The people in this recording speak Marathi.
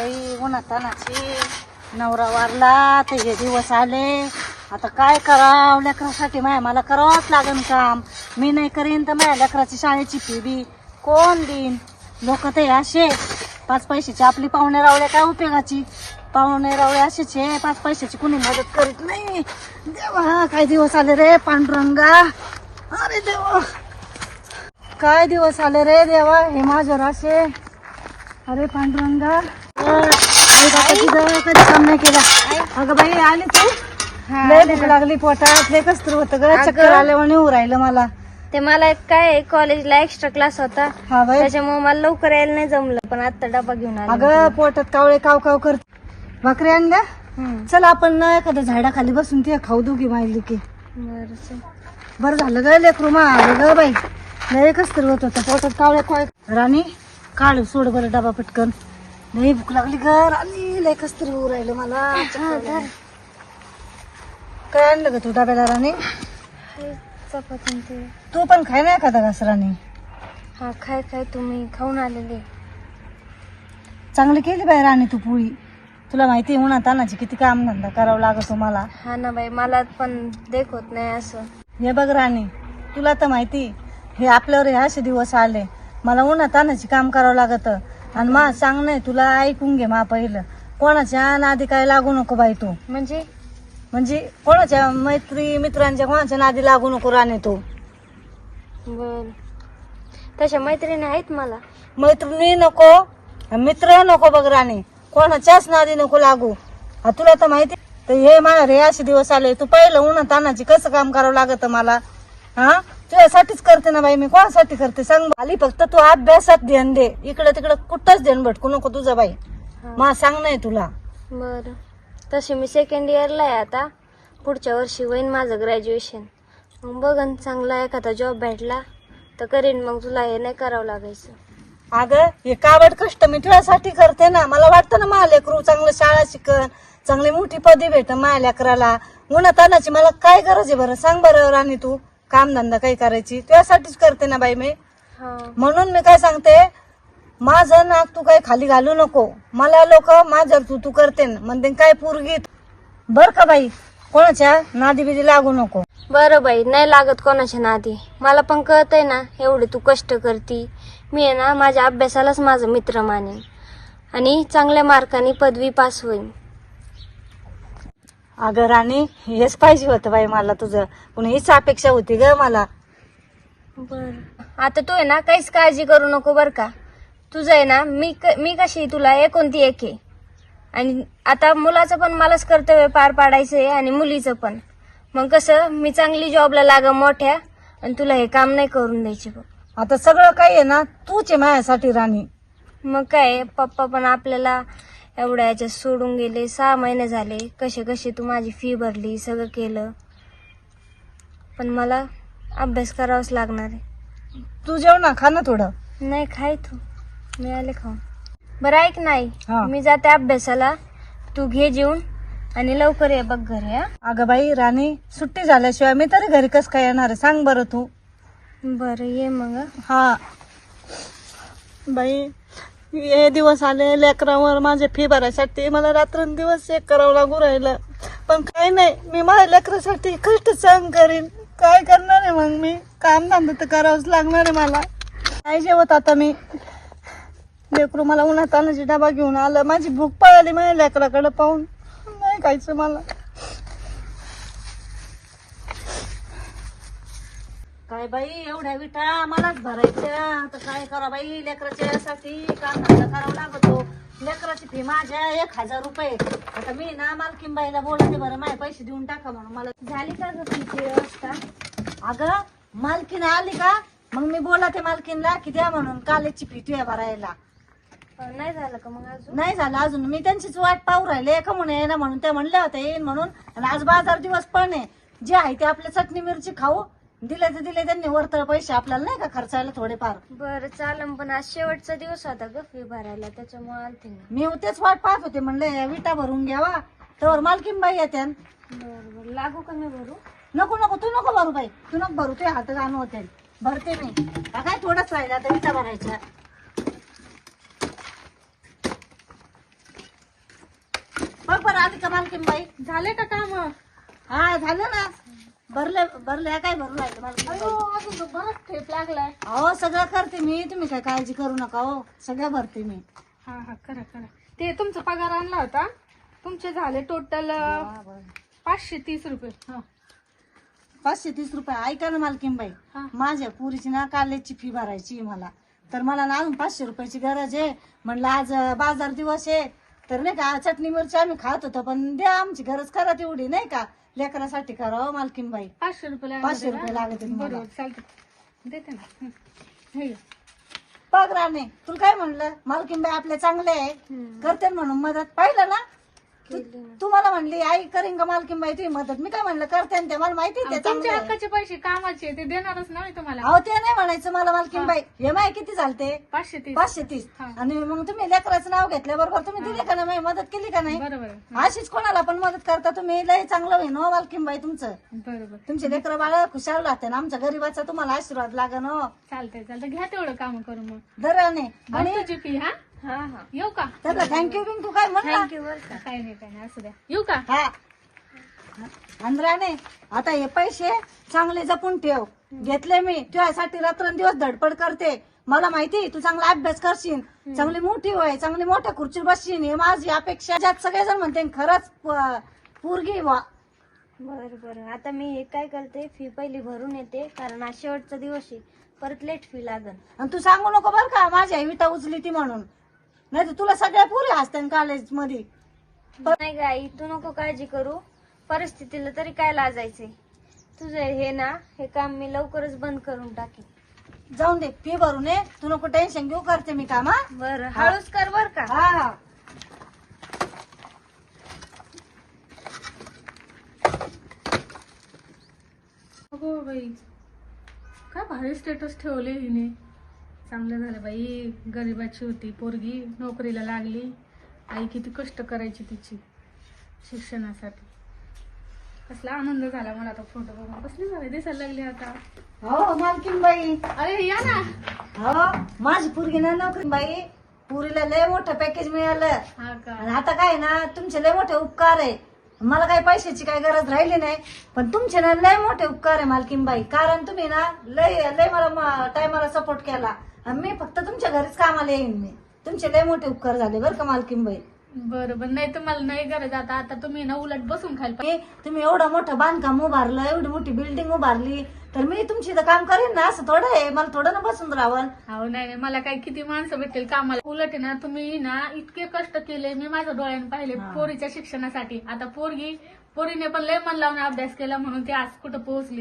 बाई उन्हा तानाची नवरा वारला ते हे दिवस आले. आता काय करावं? लेकरासाठी माया मला करावंच लागन काम. मी नाही करीन तर माझ्या लेकराची शाळेची फी बी कोण देईन? लोक ते असे. पाच पैशाची आपली पाहुणे रावल्या काय उपयोगाची? पाहुणे रावळे असेच आहे पाच पैशाची कुणी मदत करीत नाही? देवा काय दिवस आले रे पांडुरंगा? अरे देवा. काय दिवस आले रे देवा? हे माझ्यावर असे. अरे पांडुरंगा कधी काम नाही केला. अगं बाई आली तू? लय भूक लागली पोटात. लय कसतर होतं ग. चक्कर आल्यावर नेऊ राहिलं मला. ते मला एक काय कॉलेजला एक्स्ट्रा क्लास होता. हा त्याच्यामुळे मला लवकर यायला नाही जमलं पण आता डबा घेऊन आले अगं पोटात कावळे काव काव करत. भाकरी आणल्या. चल आपण ना एखाद्या झाडाखाली बसून ते खाऊ दोघी माहिली की. बरं झालं ग लेकरू मा. ग बाई. लय कसतर होत होतं. पोटात कावळे काय राणी काढ सोड बरं डबा पटकन. लय भूक लागली ग. राणी लय कसतरी होऊ राहिलं मला. काय आणलं ग तू डब्याला राणी? हे चपाती आणि ते. तू पण खाय ना एखादा घास राणी. हा खाय खाय. तुम्ही खाऊन आलेले. चांगली केली बाई राणी तू पोळी. तुला माहिती आहे उन्हात तानाची किती काम धंदा करावं लागतो मला हा ना बाई मला पण देखवत नाही असं. हे बघ राणी तुला तर माहिती हे आपल्यावर हे असे दिवस आले. मला उन्हात तानाची काम करावं लागत. आणि मा सांग नाही तुला ऐकून घे मा पहिलं. कोणाच्या नादी काय लागू नको बाई तू. म्हणजे? म्हणजे कोणाच्या मैत्री मित्रांच्या कोणाच्या नादी लागू नको राणी तू. बर. तशा मैत्रिणी आहेत मला. मैत्रिणी नको मित्र नको बघ राणी. कोणाच्याच नादी नको लागू. आ, तुला तर माहिती तर हे मला रे असे दिवस आले. तू पहिलं उन्हा तानाची कसं काम करावं लागत मला? हा? तुझ्यासाठीच करते ना बाई मी कोणासाठी करते सांग आली फक्त तू अभ्यासात ध्यान दे. इकडे तिकडे कुठंच ध्यान भटकू नको तुझं बाई. हा. मा सांग नाही तुला. बर. तशी मी सेकंड इयरला आहे आता. पुढच्या वर्षी होईन माझं ग्रॅज्युएशन मग बघन चांगला एखादा जॉब भेटला तर करीन. मग तुला हे नाही करावं लागायचं. अगं हे काबड कष्ट मी तुझ्यासाठी करते ना. मला वाटतं ना माझ्या लेकरू चांगलं शाळा शिकन चांगली मोठी पदवी भेट माझ्या लेकराला उन्हा तानाची मला काय गरज आहे बरं? सांग बरं राणी तू. काम धंदा काही करायची तुझ्यासाठीच करते ना बाई मी. म्हणून मी काय सांगते माझं नाक तू काही खाली घालू नको. मला लोक माझं तू तू करते ना म्हणते काय पोरगी? बर का बाई? कोणाच्या नादी बिदी लागू नको. बरं बाई नाही लागत कोणाच्या नादी. मला पण कळतंय ना एवढे तू कष्ट करती. मी आहे ना माझ्या अभ्यासालाच माझं मित्र मानेन. आणि चांगल्या मार्काने पदवी पास होईन. अगं राणी हेच पाहिजे होतं बाई मला तुझं. पण हीच अपेक्षा होती ग मला. बर. आता तू आहे ना काहीच काळजी करू नको बर का. तुझं आहे ना मी क- मी कशी तुला एकोणती एक आहे. आणि आता मुलाचं पण मलाच कर्तव्य पार पाडायचं आहे आणि मुलीचं पण. मग कसं मी चांगली जॉबला लाग मोठ्या आणि तुला हे काम नाही करून द्यायचे बघ. आता सगळं काही आहे ना तूच आहे माझ्यासाठी राणी. मग काय पप्पा पण आपल्याला एवढ्या याच्यात सोडून गेले सहा महिने झाले. कसे कसे तू माझी फी भरली सगळं केलं. पण मला अभ्यास करावाच लागणार आहे. तू जेव ना खा ना थोडं. नाही खाय तू. मिळाले खाऊन. बरं ऐक नाही हा. मी जाते अभ्यासाला. तू घे जेवून आणि लवकर ये बघ घरी हा. अगं बाई राणी सुट्टी झाल्याशिवाय मी तरी घरी कस काय येणार आहे? सांग बरं तू. बरं ये मग हं. हा. बाई हे दिवस आले लेकरावर माझे फी भरायसाठी मला रात्रंदिवस एक करावं लागू राहिलं. पण काही नाही मी माझ्या लेकरासाठी कष्ट सहन करीन. काय करणार आहे मग मी? काम धंदा तर करावंच लागणार आहे मला. काय जेवत आता मी? लेकरू मला उन्हात तानाची डबा घेऊन आलं. माझी भूक पळाली माझ्या लेकराकडे पाहून. नाही खायचं मला. काय बाई एवढ्या विटा मलाच भरायच्या. आता काय करा बाई लेकराच्या साठी काम धंदा करावा लागतो. लेकराची फी माझ्या एक हजार रुपये. आता मी ना मालकीन बाईला बोलते बरं माझे पैसे देऊन टाका म्हणून. मला झाली का ग फीची व्यवस्था? अगं मालकीन आली का? मग मी बोलते मालकीनला की द्या म्हणून कालेजची फी तुया भरायला. नाही झालं का मग अजून? नाही झालं अजून. मी त्यांचीच वाट पाहू राहिले. का म्हणे ना म्हणून. त्या म्हणल्या होत्या येईन म्हणून. आणि आज बाजार दिवस पण आहे. जे आहे ते आपले चटणी मिरची खाऊ. दिले तर दिले त्यांनी वरतळ पैसे आपल्याला नाही का खर्चायला थोडेफार? बरं चालन पण आज शेवटचा दिवस होता ग फी भरायला त्याच्यामुळे आलते मी. मी तेच वाट पाहत होते म्हणले विटा भरून घ्यावा तर मालकीन बाई येत्या. बरं बरं लागू का मी भरू? नको नको तू नको भरू बाई तू नको भरू ते हात जाणं होते भरते मी. हा काय थोडंच राहिलं आता विटा भरायच्या. का मालकीनबाई झाले का काम? हा झालं ना. भरले भरले काय भरू राहिले? अयो मालकीनबाई अजून तो बराच ठेप लागलाय. अहो सगळं करते मी. तुम्ही काय काळजी करू नका हो. सगळं भरते मी. हा हा करा करा. ते तुमचा पगार आणला होता. तुमचे झाले टोटल पाचशे तीस रुपये. हा. पाचशे तीस रुपये. ऐका ना मालकीनबाई हा. माझ्या पुरीची ना कॉलेजची फी भरायची आहे मला. तर मला ना अजून पाचशे रुपयाची गरज आहे. म्हणलं आज अं, बाजार दिवस आहे. तर नाही का चटणी मिरची आम्ही खात होतो पण द्या आमची गरज करा तेवढी नाही का? लेकरासाठी करावं मालकीनबाई. पाचशे रुपये लागले पाचशे? रुपये लागत. बरोबर चालतं देते ना. हं. हे घे. बघ राणे तुला काय म्हणलं? मालकीनबाई आपले चांगले आहे. करते म्हणून मदत. पाहिलं ना? तू- तू मला म्हणली आई करीन का मालकीनबाई तुझी मदत. मी काय म्हणलं करते ना ते मला माहिती आहे ते तुमच्या चांगलं आहे. हक्काचे पैसे कामाचे ते देणारच नाही तुम्हाला. अहो ते नाही म्हणायचं मला मालकीनबाई हे. माय किती झालते? पाचशे तीस. पाचशे तीस. हा. आणि मग तुम्ही लेकराचं नाव घेतल्याबरोबर तुम्ही दिले का नाही मदत केली का नाही? बरोबर अशीच कोणाला पण मदत करता तुम्ही? लय चांगलं होईन हो मालकीनबाई तुमचं. बरोबर. तुमचे लेकर बाळ खुशाल राहते ना आमच्या गरीबाचा तुम्हाला आशीर्वाद लागन हो. चालतंय चालतंय. घ्या तेवढं काम करून मग. दराने आणि फी हा? हा हा. येऊ का? त्याला थँक्यू बिंकू काय म्हणला? थँक्यू बर का काय नाही काय नाही असू द्या. येऊ का? हा. अंद्राने आता हे पैसे चांगले जपून ठेव. घेतले मी तुझ्यासाठी रात्रंदिवस धडपड करते. मला माहिती तू चांगला अभ्यास करशील. चांगली मोठी होय चांगली मोठ्या खुर्चीवर बसशील. हे माझी अपेक्षा ज्यात सगळेजण म्हणते खरंच पोरगी वा बर बर. आता मी हे काय करते फी पहिली भरून येते कारण आज शेवटचा दिवस आहे. परत लेट फी लागल आणि तू सांगू नको बर का माझी आई विटा उचली ती म्हणून. नाही तर तुला सगळ्या पुरी असते कॉलेजमध्ये नाही ग आई तू नको काळजी करू. परिस्थितीला तरी काय लाजायचंय? तुझं हे ना हे काम मी लवकरच बंद करून टाकेन. जाऊन दे फी भरून ये. तू नको टेन्शन घेऊ करते मी काम हा? बर हळूच कर बर का. हा. हा अगो बाई काय भारी स्टेटस ठेवले हिने. चांगलं झालं बाई. गरिबाची होती. पोरगी नोकरीला लागली. आई किती कष्ट करायची तिची शिक्षणासाठी. कसला आनंद झाला मला आता फोटो बघून. कसली झाली? दिसायला लागली आता. हो मालकीन बाई. अरे या ना. हो माझी पोरगी ना नोकरी बाई. पुरीला लय मोठं पॅकेज मिळालं. हा का? आणि आता काय ना तुमचे लय मोठे उपकार आहे. मला काही पैशाची काही गरज राहिली नाही पण तुमचे ना लय मोठे उपकार आहे मालकीनबाई कारण तुम्ही ना लय लय मला टायमाला सपोर्ट केला. आणि मी फक्त तुमच्या घरीच कामाला येईन मी. तुमचे लय मोठे उपकार झाले बरं का मालकीनबाई बरं बरं. नाही तर मला नाही गरज. आता आता तुम्ही ना उलट बसून खायला पाहिजे हे तुम्ही एवढं मोठं बांधकाम उभारलं एवढी मोठी बिल्डिंग उभारली तर मी तुमची इथं काम करेन ना असं थोडं आहे. मला थोडं ना बसून राहावं. अहो नाही नाही. मला काय किती माणसं भेटतील कामाला? उलट आहे ना तुम्ही ना इतके कष्ट केले मी माझ्या डोळ्याने पाहिले हा. पोरीच्या शिक्षणासाठी. आता पोरगी पोरीने पण लय मन लावून अभ्यास केला म्हणून ती आज कुठं पोहोचली.